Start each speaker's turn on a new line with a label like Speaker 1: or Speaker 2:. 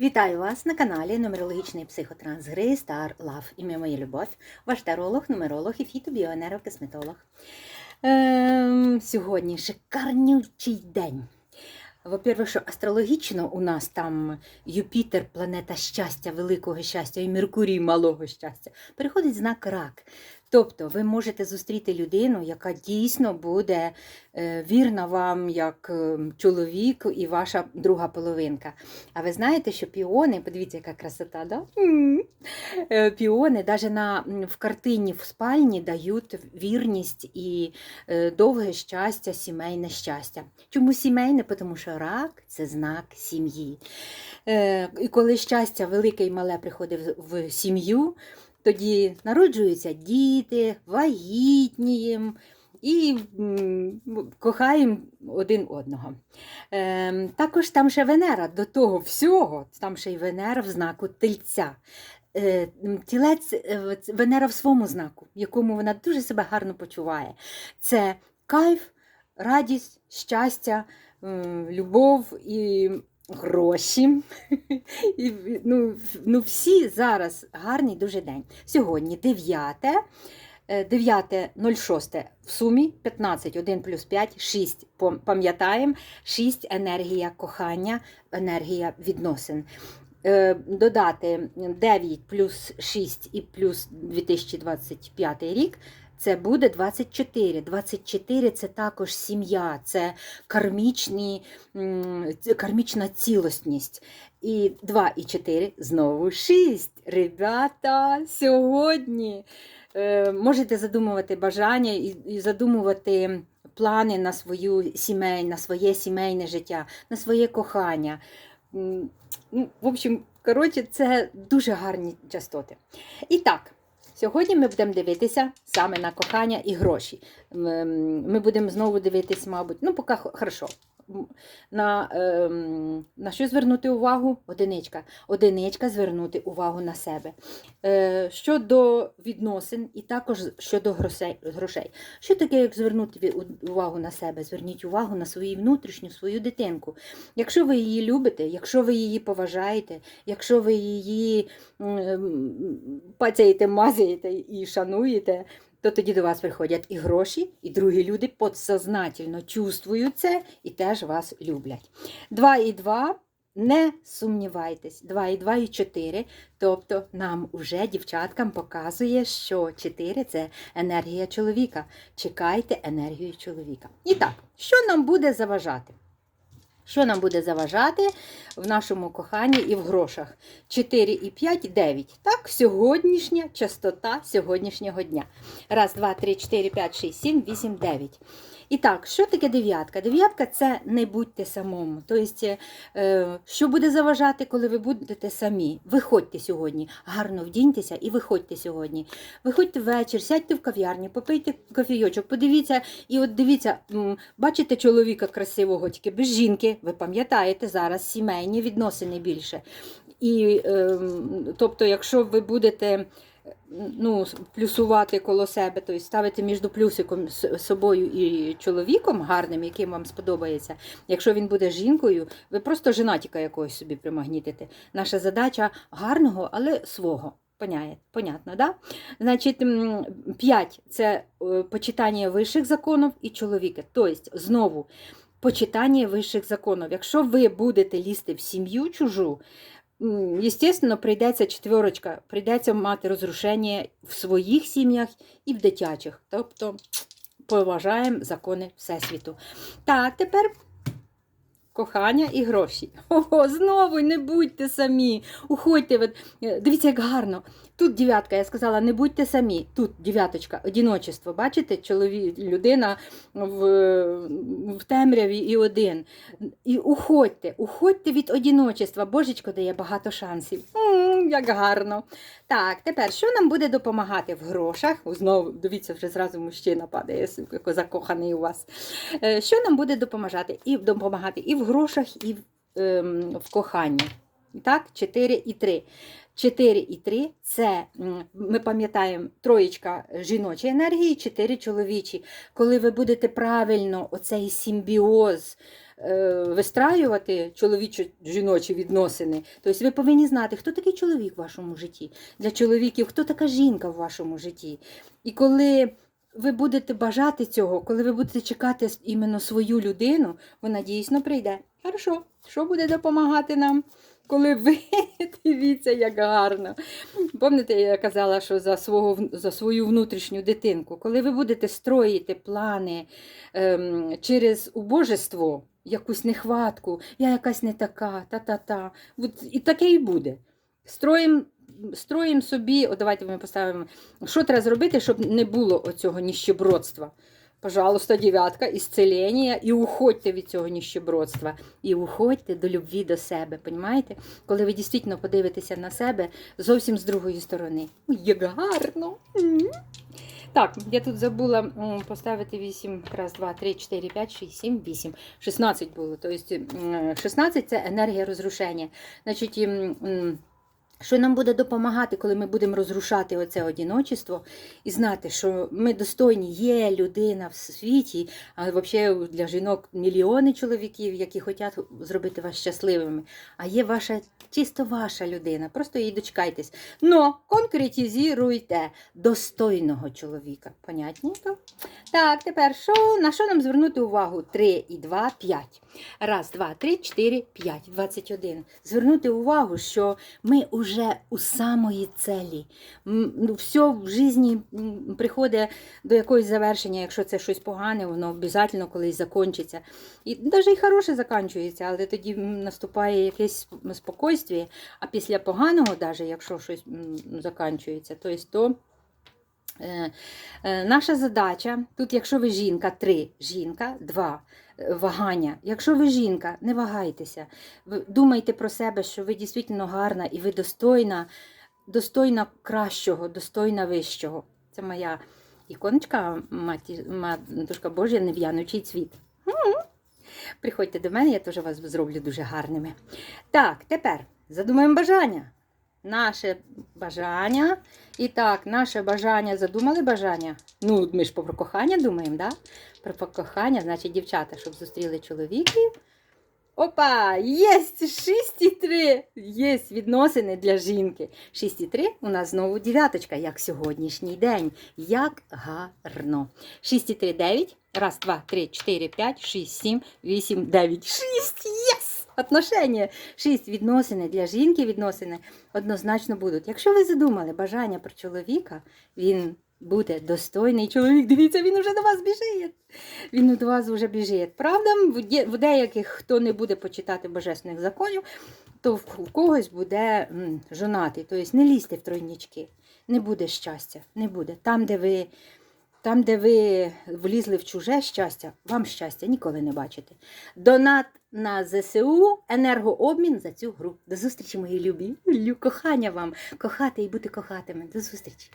Speaker 1: Вітаю вас на каналі Нумерологічний психотранс гри Star Love. Ім'я моя любов, ваш таролог, нумеролог і фітобіоенерокосметолог. Ем, сьогодні шикарнючий день. Во-первых, що астрологічно у нас там Юпітер, планета щастя, великого щастя, і Меркурій малого щастя, переходить знак рак. Тобто ви можете зустріти людину, яка дійсно буде е, вірна вам як е, чоловік і ваша друга половинка. А ви знаєте, що піони, подивіться, яка красота, да? Е, Піони навіть на, в картині в спальні дають вірність і довге щастя, сімейне щастя. Чому сімейне? Тому що рак це знак сім'ї. І коли щастя велике і мале приходить в сім'ю, тоді народжуються діти, вагітніємо і кохаємо один одного. Ем, також там ще Венера до того всього, там ще й Венера в знаку тельця. Е, Тілець е, Венера в своєму знаку, в якому вона дуже себе гарно почуває. Це кайф, радість, щастя, любов і гроші. І, ну, ну, всі зараз гарний дуже день. Сьогодні 9, е, 9.06 в сумі 15, 1 плюс 5, 6. Пам'ятаємо, 6 енергія кохання, енергія відносин. Е, Додати 9 плюс 6 і плюс 2025 рік. Це буде 24. 24 це також сім'я, це кармічна цілісність. І 2 і 4 знову 6. Ребята, сьогодні е, можете задумувати бажання і задумувати плани на свою сімей, на своє сімейне життя, на своє кохання. Ну, в общем, коротше, це дуже гарні частоти. І так, сьогодні ми будемо дивитися саме на кохання і гроші. Ми будемо знову дивитись, мабуть, ну, поки хорошо. На, ем, на що звернути увагу? Одиничка. Одиничка звернути увагу на себе. Е, щодо відносин і також щодо грошей. Що таке, як звернути увагу на себе? Зверніть увагу на свою внутрішню, свою дитинку. Якщо ви її любите, якщо ви її поважаєте, якщо ви її м, пацяєте, мазаєте і шануєте, то тоді до вас приходять і гроші, і другі люди подсознательно чувствують це і теж вас люблять. Два і два. Не сумнівайтесь, 2 і 2 і 4. Тобто нам уже дівчаткам показує, що 4 це енергія чоловіка. Чекайте енергію чоловіка. І так, що нам буде заважати? Що нам буде заважати в нашому коханні і в грошах? 4 і 5 – 9. Так, сьогоднішня частота сьогоднішнього дня. Раз, два, три, чотири, п'ять, шість, сім, вісім, дев'ять. І так, що таке дев'ятка? Дев'ятка це не будьте самому. Тобто, що буде заважати, коли ви будете самі? Виходьте сьогодні, гарно вдіньтеся і виходьте сьогодні. Виходьте ввечері, сядьте в кав'ярні, попийте кофійочок, подивіться, і от дивіться, бачите чоловіка красивого, тільки без жінки, ви пам'ятаєте, зараз сімейні відносини більше. І, ем, тобто, якщо ви будете ну, плюсувати коло себе, тобто ставити між плюсиком собою і чоловіком гарним, яким вам сподобається. Якщо він буде жінкою, ви просто женатіка якогось собі примагнітите. Наша задача гарного, але свого. Понятно, да? Значить, 5 це е, почитання вищих законів і чоловіка. Тобто, знову, почитання вищих законів. Якщо ви будете лізти в сім'ю чужу, естественно, прийдеться четверочка, прийдеться мати розрушення в своїх сім'ях і в дитячих. Тобто поважаємо закони Всесвіту. Так, тепер кохання і гроші. Ого, знову не будьте самі. Уходьте. від- е, Дивіться, як гарно. Тут дев'ятка, я сказала, не будьте самі. Тут дев'яточка, одіночество. Бачите, чоловік, людина в, в темряві і один. І уходьте, уходьте від одіночества. Божечко дає багато шансів. Як гарно. Так, тепер що нам буде допомагати в грошах? Знову, дивіться, вже зразу мужчина падає, закоханий у вас. Е, Що нам буде допомагати? І допомагати і в грошах, і в, ем, в коханні. Так, 4 і 3. 4 і 3 це, ми пам'ятаємо, троєчка жіночої енергії, 4 чоловічі. Коли ви будете правильно оцей симбіоз вистраювати чоловічо-жіночі відносини, тобто ви повинні знати, хто такий чоловік в вашому житті. Для чоловіків, хто така жінка в вашому житті. І коли ви будете бажати цього, коли ви будете чекати іменно свою людину, вона дійсно прийде. Хорошо, що буде допомагати нам? Коли ви дивіться, як гарно. Пам'ятаєте, я казала, що за, свого, за свою внутрішню дитинку, коли ви будете строїти плани ем, через убожество, якусь нехватку, я якась не така, та-та-та. І таке і буде. Строїм, строїм собі, о, давайте ми поставимо, що треба зробити, щоб не було оцього ніщебродства. Пожалуйста, дев'ятка, ісцелення, і уходьте від цього ніщебродства. І уходьте до любві до себе. Понімаєте? Коли ви дійсно подивитеся на себе зовсім з другої сторони. Як гарно! Так, я тут забула поставити 8, раз, 2, 3, 4, 5, 6, 7, 8. 16 було. Тобто 16 це енергія розрушення. Значить, що нам буде допомагати, коли ми будемо розрушати оце одіночество і знати, що ми достойні, є людина в світі, а взагалі для жінок мільйони чоловіків, які хочуть зробити вас щасливими. А є ваша чисто ваша людина. Просто її дочекайтесь. Но конкретизуйте достойного чоловіка. Понятненько? Так, тепер що, на що нам звернути увагу? 3 і 2, 5. Раз, два, три, чотири, п'ять, 21. Звернути увагу, що ми вже у самої целі. Ну, Все в житті приходить до якогось завершення, якщо це щось погане, воно обов'язково колись закінчиться. І навіть і хороше закінчується, але тоді наступає якесь сп- спокійствие, а після поганого, навіть якщо щось закінчується, то, то Е, е, Наша задача тут, якщо ви жінка, три жінка, два вагання. Якщо ви жінка, не вагайтеся. Думайте про себе, що ви дійсно гарна і ви достойна, достойна кращого, достойна вищого. Це моя іконочка, маті, матушка Божа, нев'янучий цвіт. Приходьте до мене, я теж вас зроблю дуже гарними. Так, тепер задумаємо бажання. Наше бажання. І так, наше бажання задумали бажання. Ну, ми ж про кохання думаємо, да? Про кохання, значить, дівчата, щоб зустріли чоловіків. Опа! Єсть! 6,3! Єсть відносини для жінки. 6,3 у нас знову дев'яточка, як сьогоднішній день. Як гарно. 6,3, 9. Раз, два, три, чотири, п'ять, шість, сім, вісім, дев'ять. Шість! Єс! Отношення. Шість відносини для жінки відносини однозначно будуть. Якщо ви задумали бажання про чоловіка, він буде достойний чоловік. Дивіться, він уже до вас біжить. Він до вас вже біжить. Правда, в деяких, хто не буде почитати божественних законів, то в когось буде жонатий. Тобто не лізьте в тройнічки. Не буде щастя. Не буде. Там, де ви. Там, де ви влізли в чуже щастя, вам щастя ніколи не бачите. Донат на ЗСУ, енергообмін за цю гру. До зустрічі, мої любі. Лю, кохання вам, кохати і бути кохатими. До зустрічі.